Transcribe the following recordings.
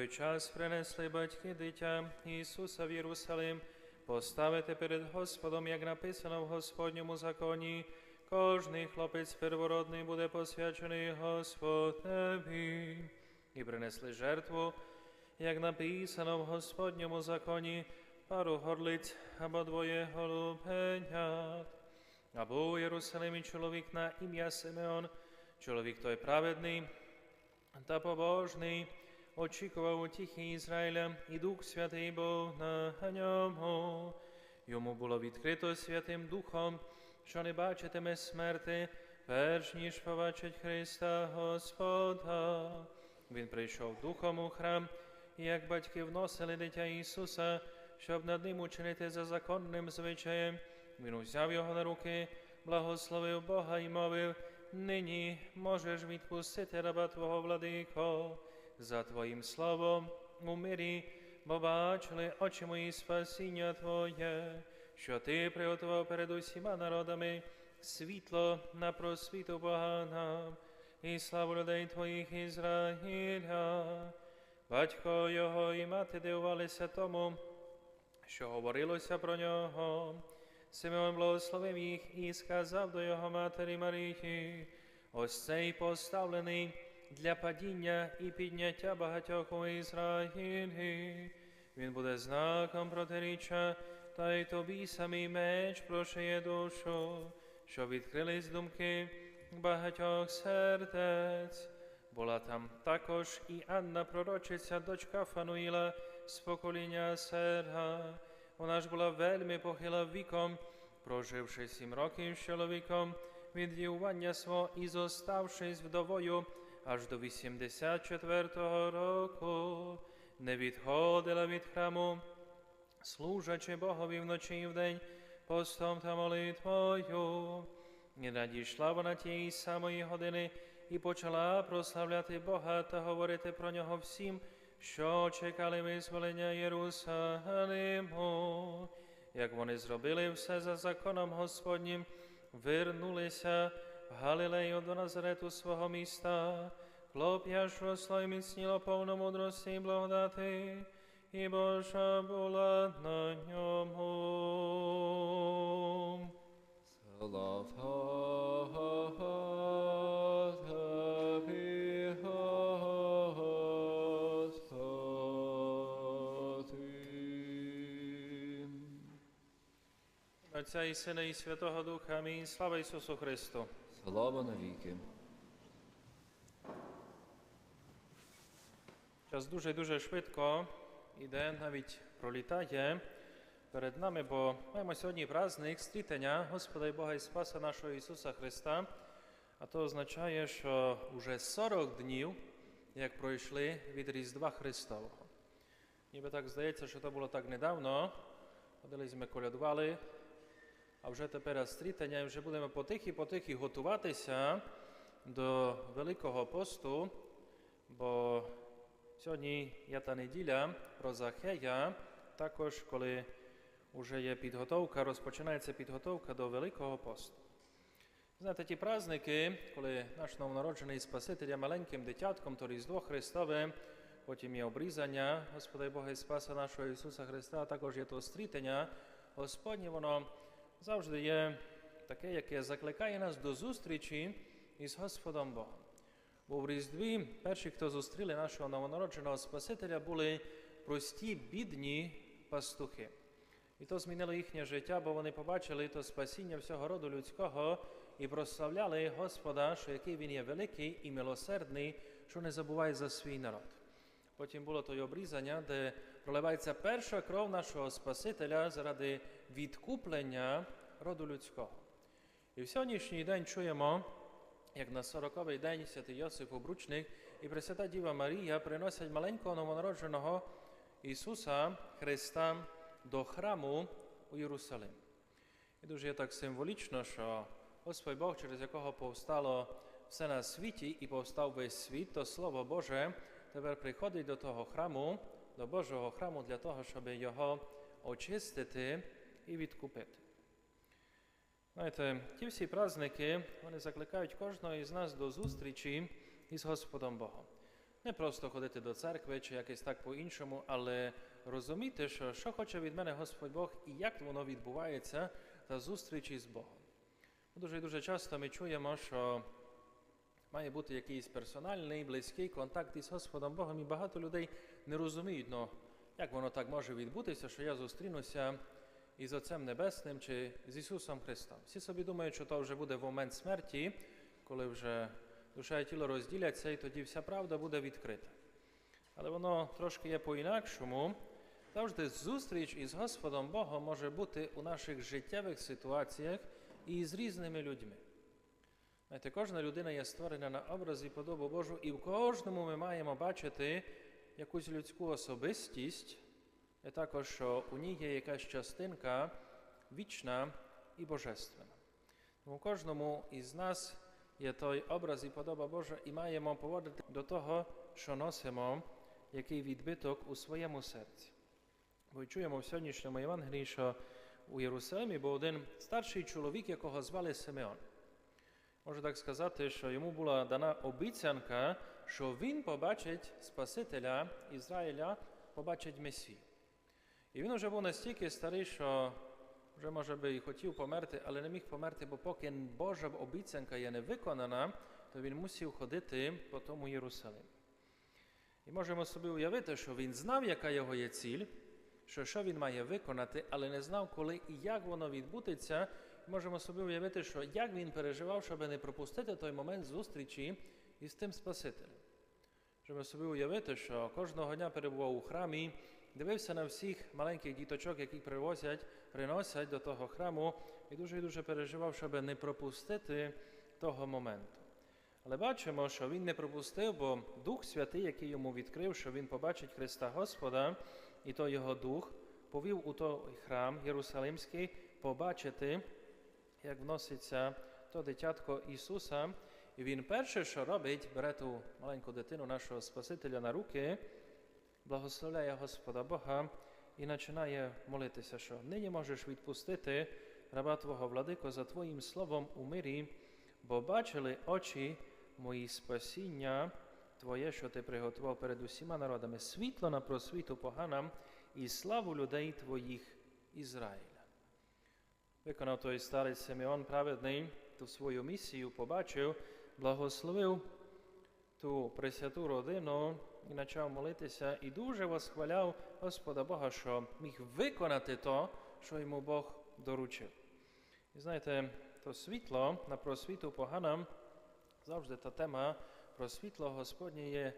той час принесли батьки дитя Ісуса в Єрусалим, поставити перед Господом, як написано в Господньому законі, кожний хлопець первородний буде посвячений Господеві. І принесли жертву, як написано в Господньому законі, пару горлиць або двоє голубенят. А був у Єрусалимі чоловік на ім'я Симеон, чоловік той праведний та побожний, Очікував утіхи Ізраїля, і Дух Святий був на ньому. Йому було відкрито Святим Духом, що не бачитиме смерти, перш ніж побачить Христа Господа. Він прийшов духом у храм, і як батьки вносили дитя Ісуса, щоб над ним учинити за законним звичаєм, він узяв його на руки, благословив Бога і мовив, нині можеш відпустити раба Твого владико, за Твоїм словом у мирі, бо бачили очі мої спасіння Твоє, що Ти приготував перед усіма народами світло на просвіту Богана і славу людей Твоїх Ізраїля. Батько його і мати дивувалися тому, що говорилося про нього. Симеон благословив їх і сказав до його матері Марії, ось цей поставлений для падіння і підняття багатьох у Ізраїлі. Він буде знаком протиріччя, та й тобі самий меч прошиє душу, що відкрились думки багатьох сердець. Була там також і Анна, пророчиця, дочка Фануїла з покоління Сера. Вона ж була вельми похила віком, проживши сім років з чоловіком від дівування свого і зоставшись вдовою аж до 84-го року, не відходила від храму, служачи Богові вночі і вдень, постом та молитвою. І надійшла вона тієї самої години і почала прославляти Бога та говорити про нього всім, що чекали визволення Єрусалиму. Як вони зробили все за законом Господнім, вернулися v Halileji od Nazaretu svojho místa, klopiaš vo svojim snilo plno múdrosti blahodaty, i Boža bola na ňomu. Slava Tebe, Otca i Syna i Svetého Ducha, my slava Isusu Christu. Слава навіки. Час дуже-дуже швидко іде, навіть пролітає перед нами, бо маємо сьогодні праздник стрітення Господа і Бога і Спаса нашого Ісуса Христа. А то означає, що вже 40 днів, як пройшли від Різдва Христового. Ніби так здається, що то було так недавно. Ходили ми колядували, вже тепер стрітання, і вже будемо потихі-потихі готуватися до Великого посту, бо сьогодні та неділя про Захея, також коли вже є підготовка, розпочинається підготовка до Великого посту. Знаєте, ті праздники, коли наш новонароджений Спаситель є маленьким дитятком, то Різдво Христове, потім є обрізання Господа Бога і Спаса нашого Ісуса Христа, а також є то стрітення Господнє, воно завжди є таке, яке закликає нас до зустрічі із Господом Богом. Бо в Різдві перші, хто зустріли нашого новонародженого Спасителя, були прості, бідні пастухи. І то змінило їхнє життя, бо вони побачили то спасіння всього роду людського і прославляли Господа, що який він є великий і милосердний, що не забуває за свій народ. Потім було то обрізання, де проливається перша кров нашого Спасителя заради відкуплення роду людського. І в сьогоднішній день чуємо, як на сороковий день святий Йосип Обручник і Пресвята Діва Марія приносять маленького новонародженого Ісуса Христа до храму у Єрусалим. І дуже є так символічно, що Господь Бог, через якого повстало все на світі і повстав весь світ, то Слово Боже тепер приходить до того храму, до Божого храму для того, щоб його очистити і відкупити. Знаєте, ті всі праздники, вони закликають кожного із нас до зустрічі із Господом Богом. Не просто ходити до церкви чи якось так по-іншому, але розуміти, що, що хоче від мене Господь Бог і як воно відбувається та зустрічі з Богом. Дуже дуже часто ми чуємо, що має бути якийсь персональний, близький контакт із Господом Богом, і багато людей не розуміють, ну, як воно так може відбутися, що я зустрінуся із Отцем Небесним чи з Ісусом Христом. Всі собі думають, що то вже буде в момент смерті, коли вже душа і тіло розділяться, і тоді вся правда буде відкрита. Але воно трошки є по-інакшому. Завжди зустріч із Господом Богом може бути у наших життєвих ситуаціях і з різними людьми. Знаєте, кожна людина є створена на образ і подобу Божу, і в кожному ми маємо бачити якусь людську особистість, і також, що у ній є якась частинка вічна і божественна. Тому кожному із нас є той образ і подоба Божа, і маємо поводити до того, що носимо, який відбиток у своєму серці. Бо чуємо в сьогоднішньому Євангелії, що у Єрусалимі був один старший чоловік, якого звали Симеон. Можу так сказати, що йому була дана обіцянка, що він побачить Спасителя Ізраїля, побачить Месію. І він вже був настільки старий, що вже, може би, і хотів померти, але не міг померти, бо поки Божа обіцянка є не виконана, то він мусив ходити по тому Єрусалимі. І можемо собі уявити, що він знав, яка його є ціль, що що він має виконати, але не знав, коли і як воно відбудеться. Можемо собі уявити, що як він переживав, щоб не пропустити той момент зустрічі із тим Спасителем. Можемо собі уявити, що кожного дня перебував у храмі, дивився на всіх маленьких діточок, які привозять, приносять до того храму, і дуже і дуже переживав, щоб не пропустити того моменту. Але бачимо, що він не пропустив, бо Дух Святий, який йому відкрив, що він побачить Христа Господа, і то його дух повів у той храм Єрусалимський побачити, як вноситься то дитятко Ісуса. І він перше, що робить, бере ту маленьку дитину нашого Спасителя на руки, благословляє Господа Бога і починає молитися, що нині можеш відпустити раба Твого владико за Твоїм словом у мирі, бо бачили очі мої спасіння Твоє, що ти приготував перед усіма народами, світло на просвіту поганам і славу людей Твоїх Ізраїля. Виконав той старий Симеон праведний ту свою місію, побачив, благословив ту пресвяту родину і почав молитися, і дуже восхваляв Господа Бога, що міг виконати то, що йому Бог доручив. І знаєте, то світло на просвіту поганам, завжди та тема про світло Господнє є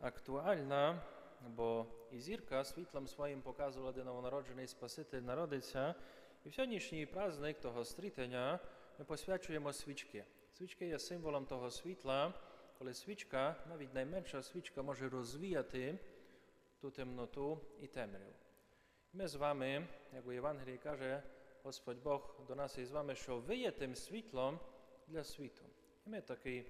актуальна, бо і зірка світлом своїм показувала, де новонароджений Спаситель народиться. І в сьогоднішній праздник того стрітення ми посвячуємо свічки. Свічки є символом того світла, коли свічка, навіть найменша свічка, може розвіяти ту темноту і темряву. Ми з вами, як у Євангелії каже Господь Бог до нас і з вами, що ви є тим світлом для світу. І ми такі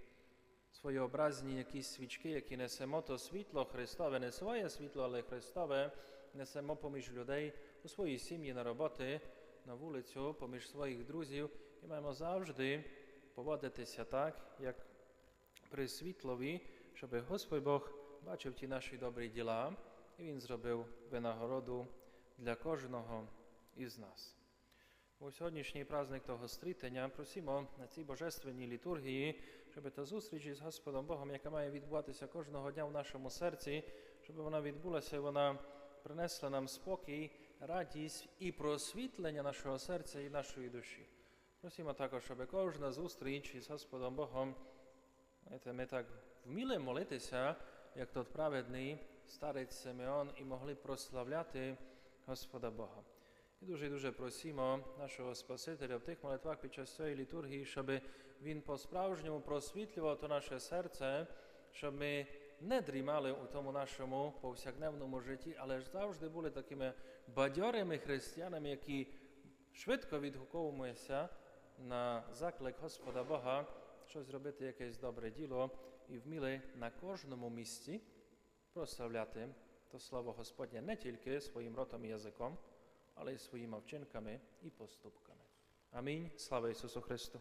своєобразні якісь свічки, які несемо то світло Христове, не своє світло, але Христове, несемо поміж людей у своїй сім'ї на роботи, на вулицю, поміж своїх друзів, і маємо завжди поводитися так, як при світлові, щоб Господь Бог бачив ті наші добрі діла, і Він зробив винагороду для кожного із нас. У сьогоднішній праздник того стрітення просимо на цій божественній літургії, щоб та зустріч із Господом Богом, яка має відбуватися кожного дня в нашому серці, щоб вона відбулася вона принесла нам спокій, радість і просвітлення нашого серця і нашої душі. Просимо також, щоб кожна зустріч із Господом Богом, знаєте, ми так вміли молитися, як тот праведний старець Симеон, і могли прославляти Господа Бога. І дуже дуже просимо нашого Спасителя в тих молитвах під час цієї літургії, щоб Він по-справжньому просвітлював то наше серце, щоб ми не дрімали у тому нашому повсякденному житті, але ж завжди були такими бадьорими християнами, які швидко відгуковуємося на заклик Господа Бога, щось зробити якесь добре діло, і вміли на кожному місці прославляти то слово Господнє не тільки своїм ротом і язиком, але й своїми вчинками і поступками. Амінь. Слава Ісусу Христу!